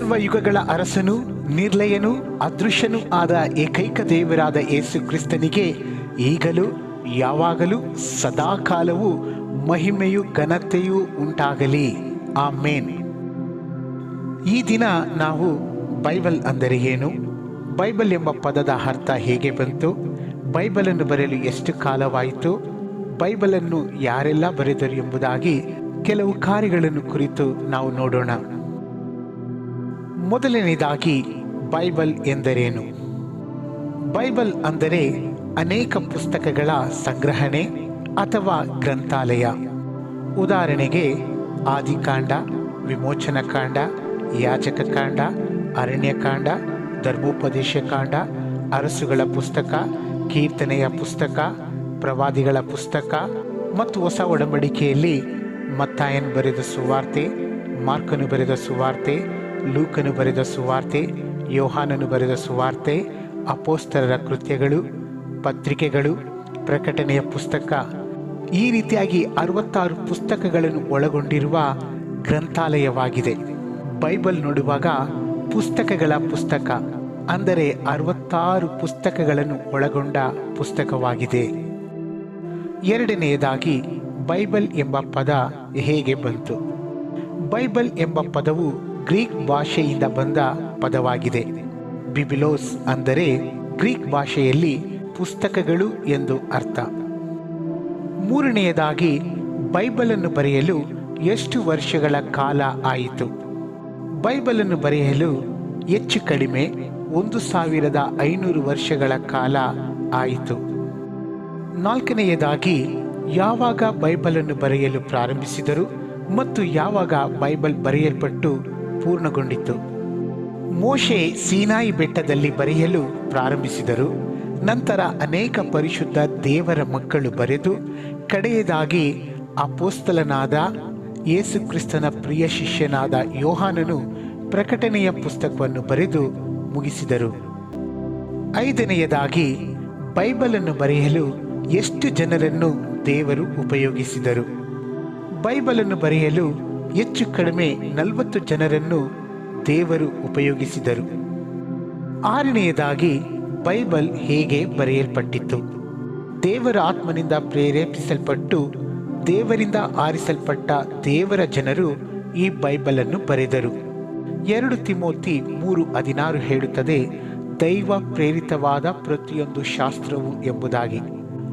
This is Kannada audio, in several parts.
ಸರ್ವ ಯುಗಗಳ ಅರಸನು, ನಿರ್ಲಯನು, ಅದೃಶ್ಯನೂ ಆದ ಏಕೈಕ ದೇವರಾದ ಯೇಸು ಕ್ರಿಸ್ತನಿಗೆ ಈಗಲೂ, ಯಾವಾಗಲೂ, ಸದಾಕಾಲವೂ ಮಹಿಮೆಯು ಘನತೆಯೂ ಉಂಟಾಗಲಿ. ಆ ಮೇನ್ ಈ ದಿನ ನಾವು ಬೈಬಲ್ ಅಂದರೆ ಏನು? ಬೈಬಲ್ ಎಂಬ ಪದದ ಅರ್ಥ ಹೇಗೆ ಬಂತು? ಬೈಬಲನ್ನು ಬರೆಯಲು ಎಷ್ಟು ಕಾಲವಾಯಿತು? ಬೈಬಲನ್ನು ಯಾರೆಲ್ಲ ಬರೆದರು ಎಂಬುದಾಗಿ ಕೆಲವು ಕಾರ್ಯಗಳನ್ನು ಕುರಿತು ನಾವು ನೋಡೋಣ. ಮೊದಲನೇದಾಗಿ ಬೈಬಲ್ ಎಂದರೇನು? ಬೈಬಲ್ ಅಂದರೆ ಅನೇಕ ಪುಸ್ತಕಗಳ ಸಂಗ್ರಹಣೆ ಅಥವಾ ಗ್ರಂಥಾಲಯ. ಉದಾಹರಣೆಗೆ ಆದಿಕಾಂಡ, ವಿಮೋಚನಕಾಂಡ, ಯಾಜಕಕಾಂಡ, ಅರಣ್ಯಕಾಂಡ ಧರ್ಮೋಪದೇಶ ಕಾಂಡ ಅರಸುಗಳ ಪುಸ್ತಕ, ಕೀರ್ತನೆಯ ಪುಸ್ತಕ, ಪ್ರವಾದಿಗಳ ಪುಸ್ತಕ ಮತ್ತು ಹೊಸ ಒಡಂಬಡಿಕೆಯಲ್ಲಿ ಮತ್ತಾಯನ್ ಬರೆದ ಸುವಾರ್ತೆ, ಮಾರ್ಕನು ಬರೆದ ಸುವಾರ್ತೆ ಲೂಕನು ಬರೆದ ಸುವಾರ್ತೆ, ಯೋಹಾನನು ಬರೆದ ಸುವಾರ್ತೆ ಅಪೋಸ್ತರರ ಕೃತ್ಯಗಳು, ಪತ್ರಿಕೆಗಳು ಪ್ರಕಟಣೆಯ ಪುಸ್ತಕ. ಈ ರೀತಿಯಾಗಿ ಅರವತ್ತಾರು ಪುಸ್ತಕಗಳನ್ನು ಒಳಗೊಂಡಿರುವ ಗ್ರಂಥಾಲಯವಾಗಿದೆ. ಬೈಬಲ್ ನೋಡುವಾಗ ಪುಸ್ತಕಗಳ ಪುಸ್ತಕ, ಅಂದರೆ ಅರವತ್ತಾರು ಪುಸ್ತಕಗಳನ್ನು ಒಳಗೊಂಡ ಪುಸ್ತಕವಾಗಿದೆ. ಎರಡನೆಯದಾಗಿ ಬೈಬಲ್ ಎಂಬ ಪದ ಹೇಗೆ ಬಂತು? ಬೈಬಲ್ ಎಂಬ ಪದವು ಗ್ರೀಕ್ ಭಾಷೆಯಿಂದ ಬಂದ ಪದವಾಗಿದೆ. ಬಿಬಿಲೋಸ್ ಅಂದರೆ ಗ್ರೀಕ್ ಭಾಷೆಯಲ್ಲಿ ಪುಸ್ತಕಗಳು ಎಂದು ಅರ್ಥ. ಮೂರನೆಯದಾಗಿ ಬೈಬಲನ್ನು ಬರೆಯಲು ಎಷ್ಟು ವರ್ಷಗಳ ಕಾಲ ಆಯಿತು? ಬೈಬಲನ್ನು ಬರೆಯಲು ಹೆಚ್ಚು ಕಡಿಮೆ ಒಂದು ಸಾವಿರದ ಐನೂರು ವರ್ಷಗಳ ಕಾಲ ಆಯಿತು. ನಾಲ್ಕನೆಯದಾಗಿ ಯಾವಾಗ ಬೈಬಲನ್ನು ಬರೆಯಲು ಪ್ರಾರಂಭಿಸಿದರು ಮತ್ತು ಯಾವಾಗ ಬೈಬಲ್ ಬರೆಯಲ್ಪಟ್ಟು ಪೂರ್ಣಗೊಂಡಿತು ಮೋಶೆ ಸೀನಾಯಿ ಬೆಟ್ಟದಲ್ಲಿ ಬರೆಯಲು ಪ್ರಾರಂಭಿಸಿದರು. ನಂತರ ಅನೇಕ ಪರಿಶುದ್ಧ ದೇವರ ಮಕ್ಕಳು ಬರೆದು, ಕಡೆಯದಾಗಿ ಅಪೋಸ್ತಲನಾದ ಯೇಸು ಕ್ರಿಸ್ತನ ಪ್ರಿಯ ಶಿಷ್ಯನಾದ ಯೋಹಾನನು ಪ್ರಕಟಣೆಯ ಪುಸ್ತಕವನ್ನು ಬರೆದು ಮುಗಿಸಿದರು. ಐದನೆಯದಾಗಿ, ಬೈಬಲನ್ನು ಬರೆಯಲು ಎಷ್ಟು ಜನರನ್ನು ದೇವರು ಉಪಯೋಗಿಸಿದರು? ಬೈಬಲನ್ನು ಬರೆಯಲು ಹೆಚ್ಚು ಕಡಿಮೆ ನಲವತ್ತು ಜನರನ್ನು ದೇವರು ಉಪಯೋಗಿಸಿದರು. ಆರನೆಯದಾಗಿ ಬೈಬಲ್ ಹೇಗೆ ಬರೆಯಲ್ಪಟ್ಟಿತ್ತು? ದೇವರ ಆತ್ಮನಿಂದ ಪ್ರೇರೇಪಿಸಲ್ಪಟ್ಟು ದೇವರಿಂದ ಆರಿಸಲ್ಪಟ್ಟ ದೇವರ ಜನರು ಈ ಬೈಬಲನ್ನು ಬರೆದರು. ಎರಡು ತಿಮೋತಿ ಮೂರು ಹದಿನಾರು ಹೇಳುತ್ತದೆ, ದೈವ ಪ್ರೇರಿತವಾದ ಪ್ರತಿಯೊಂದು ಶಾಸ್ತ್ರವು ಎಂಬುದಾಗಿ.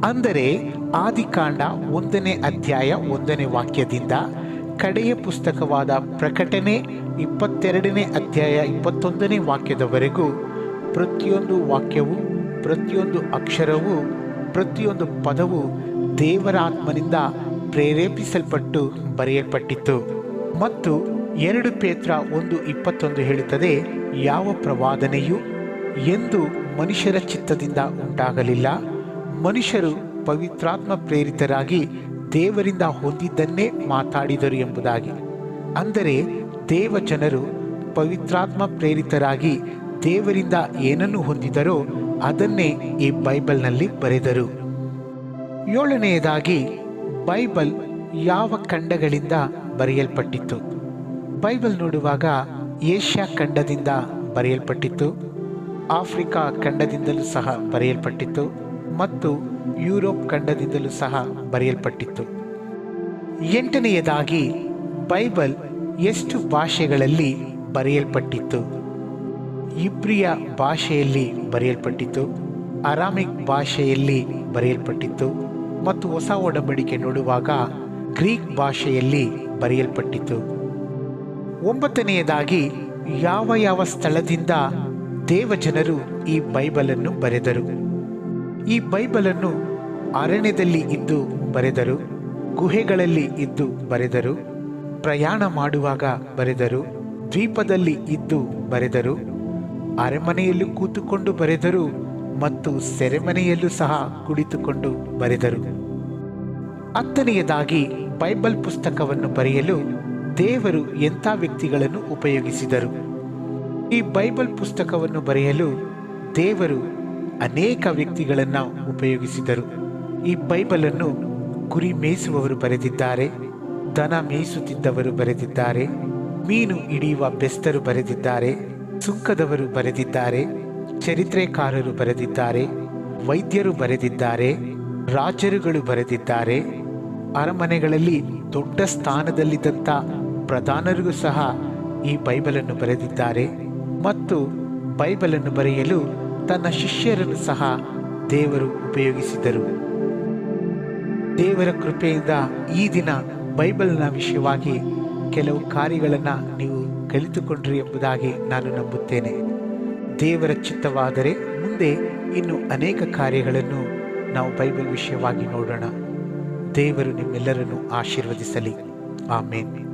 ಅಂದರೆ ಆದಿಕಾಂಡ ಒಂದನೇ ಅಧ್ಯಾಯ ಒಂದನೇ ವಾಕ್ಯದಿಂದ ಕಡೆಯ ಪುಸ್ತಕವಾದ ಪ್ರಕಟಣೆ ಇಪ್ಪತ್ತೆರಡನೇ ಅಧ್ಯಾಯ ಇಪ್ಪತ್ತೊಂದನೇ ವಾಕ್ಯದವರೆಗೂ ಪ್ರತಿಯೊಂದು ವಾಕ್ಯವು, ಪ್ರತಿಯೊಂದು ಅಕ್ಷರವು, ಪ್ರತಿಯೊಂದು ಪದವು ದೇವರ ಆತ್ಮನಿಂದ ಪ್ರೇರೇಪಿಸಲ್ಪಟ್ಟು ಬರೆಯಲ್ಪಟ್ಟಿತ್ತು. ಮತ್ತು ಎರಡು ಪೇತ್ರ ಒಂದು ಇಪ್ಪತ್ತೊಂದು ಹೇಳುತ್ತದೆ, ಯಾವ ಪ್ರವಾದನೆಯು ಎಂದು ಮನುಷ್ಯರ ಚಿತ್ತದಿಂದ ಉಂಟಾಗಲಿಲ್ಲ. ಮನುಷ್ಯರು ಪವಿತ್ರಾತ್ಮ ಪ್ರೇರಿತರಾಗಿ ದೇವರಿಂದ ಹೊಂದಿದ್ದನ್ನೇ ಮಾತಾಡಿದರು ಎಂಬುದಾಗಿ. ಅಂದರೆ ದೇವ ಜನರು ಪವಿತ್ರಾತ್ಮ ಪ್ರೇರಿತರಾಗಿ ದೇವರಿಂದ ಏನನ್ನು ಹೊಂದಿದರೋ ಅದನ್ನೇ ಈ ಬೈಬಲ್ನಲ್ಲಿ ಬರೆದರು. ಏಳನೆಯದಾಗಿ, ಬೈಬಲ್ ಯಾವ ಖಂಡಗಳಿಂದ ಬರೆಯಲ್ಪಟ್ಟಿತ್ತು? ಬೈಬಲ್ ನೋಡುವಾಗ ಏಷ್ಯಾ ಖಂಡದಿಂದ ಬರೆಯಲ್ಪಟ್ಟಿತ್ತು, ಆಫ್ರಿಕಾ ಖಂಡದಿಂದಲೂ ಸಹ ಬರೆಯಲ್ಪಟ್ಟಿತ್ತು, ಮತ್ತು ಯುರೋಪ್ ಖಂಡದಿಂದಲೂ ಸಹ ಬರೆಯಲ್ಪಟ್ಟಿತ್ತು. ಎಂಟನೆಯದಾಗಿ ಬೈಬಲ್ ಎಷ್ಟು ಭಾಷೆಗಳಲ್ಲಿ ಬರೆಯಲ್ಪಟ್ಟಿತ್ತು? ಇಬ್ರಿಯ ಭಾಷೆಯಲ್ಲಿ ಬರೆಯಲ್ಪಟ್ಟಿತ್ತು, ಅರಾಮಿಕ್ ಭಾಷೆಯಲ್ಲಿ ಬರೆಯಲ್ಪಟ್ಟಿತ್ತು ಮತ್ತು ಹೊಸ ಒಡಂಬಡಿಕೆ ನೋಡುವಾಗ ಗ್ರೀಕ್ ಭಾಷೆಯಲ್ಲಿ ಬರೆಯಲ್ಪಟ್ಟಿತ್ತು. ಒಂಬತ್ತನೆಯದಾಗಿ ಯಾವ ಯಾವ ಸ್ಥಳದಿಂದ ದೇವಜನರು ಈ ಬೈಬಲನ್ನು ಬರೆದರು? ಈ ಬೈಬಲನ್ನು ಅರಣ್ಯದಲ್ಲಿ ಇದ್ದು ಬರೆದರು, ಗುಹೆಗಳಲ್ಲಿ ಇದ್ದು ಬರೆದರು, ಪ್ರಯಾಣ ಮಾಡುವಾಗ ಬರೆದರು, ದ್ವೀಪದಲ್ಲಿ ಇದ್ದು ಬರೆದರು, ಅರಮನೆಯಲ್ಲೂ ಕೂತುಕೊಂಡು ಬರೆದರು ಮತ್ತು ಸೆರೆಮನೆಯಲ್ಲೂ ಸಹ ಕುಳಿತುಕೊಂಡು ಬರೆದರು. ಹತ್ತನೆಯದಾಗಿ ಬೈಬಲ್ ಪುಸ್ತಕವನ್ನು ಬರೆಯಲು ದೇವರು ಎಂಥ ವ್ಯಕ್ತಿಗಳನ್ನು ಉಪಯೋಗಿಸಿದರು? ಈ ಬೈಬಲ್ ಪುಸ್ತಕವನ್ನು ಬರೆಯಲು ದೇವರು ಅನೇಕ ವ್ಯಕ್ತಿಗಳನ್ನು ಉಪಯೋಗಿಸಿದರು. ಈ ಬೈಬಲನ್ನು ಕುರಿ ಮೇಯಿಸುವವರು ಬರೆದಿದ್ದಾರೆ, ದನ ಮೇಯಿಸುತ್ತಿದ್ದವರು ಬರೆದಿದ್ದಾರೆ, ಮೀನು ಹಿಡಿಯುವ ಬೆಸ್ತರು ಬರೆದಿದ್ದಾರೆ, ಸುಂಕದವರು ಬರೆದಿದ್ದಾರೆ, ಚರಿತ್ರೆಕಾರರು ಬರೆದಿದ್ದಾರೆ, ವೈದ್ಯರು ಬರೆದಿದ್ದಾರೆ, ರಾಜರುಗಳು ಬರೆದಿದ್ದಾರೆ. ಅರಮನೆಗಳಲ್ಲಿ ದೊಡ್ಡ ಸ್ಥಾನದಲ್ಲಿದ್ದಂಥ ಪ್ರಧಾನರಿಗೂ ಸಹ ಈ ಬೈಬಲನ್ನು ಬರೆದಿದ್ದಾರೆ ಮತ್ತು ಬೈಬಲನ್ನು ಬರೆಯಲು ತನ್ನ ಶಿಷ್ಯರನ್ನು ಸಹ ದೇವರು ಉಪಯೋಗಿಸಿದರು. ದೇವರ ಕೃಪೆಯಿಂದ ಈ ದಿನ ಬೈಬಲ್ನ ವಿಷಯವಾಗಿ ಕೆಲವು ಕಾರ್ಯಗಳನ್ನು ನೀವು ಕಲಿತುಕೊಂಡ್ರಿ ಎಂಬುದಾಗಿ ನಾನು ನಂಬುತ್ತೇನೆ. ದೇವರ ಚಿತ್ತವಾದರೆ ಮುಂದೆ ಇನ್ನು ಅನೇಕ ಕಾರ್ಯಗಳನ್ನು ನಾವು ಬೈಬಲ್ ವಿಷಯವಾಗಿ ನೋಡೋಣ. ದೇವರು ನಿಮ್ಮೆಲ್ಲರನ್ನು ಆಶೀರ್ವದಿಸಲಿ. ಆಮೇನ್.